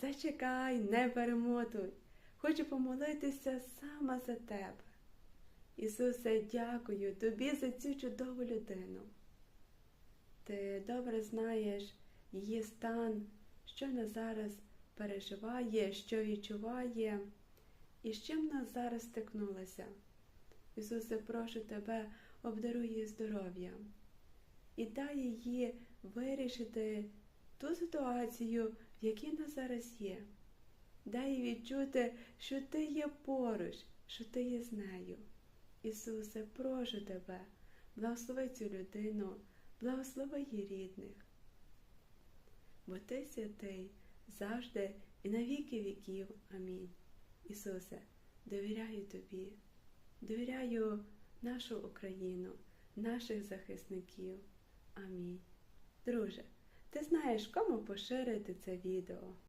Зачекай, не перемотуй. Хочу помолитися саме за тебе. Ісусе, дякую тобі за цю чудову людину. Ти добре знаєш її стан, що вона зараз переживає, що відчуває і з чим вона зараз стикнулася. Ісусе, прошу тебе, обдаруй її здоров'я і дай їй вирішити ту ситуацію, в якій вона зараз є. Дай їй відчути, що ти є поруч, що ти є з нею. Ісусе, прошу тебе, благослови цю людину, благослови її рідних. Бо ти святий завжди і на віки віків. Амінь. Ісусе, довіряю тобі, довіряю нашу Україну, наших захисників. Амінь. Друже, ти знаєш, кому поширити це відео.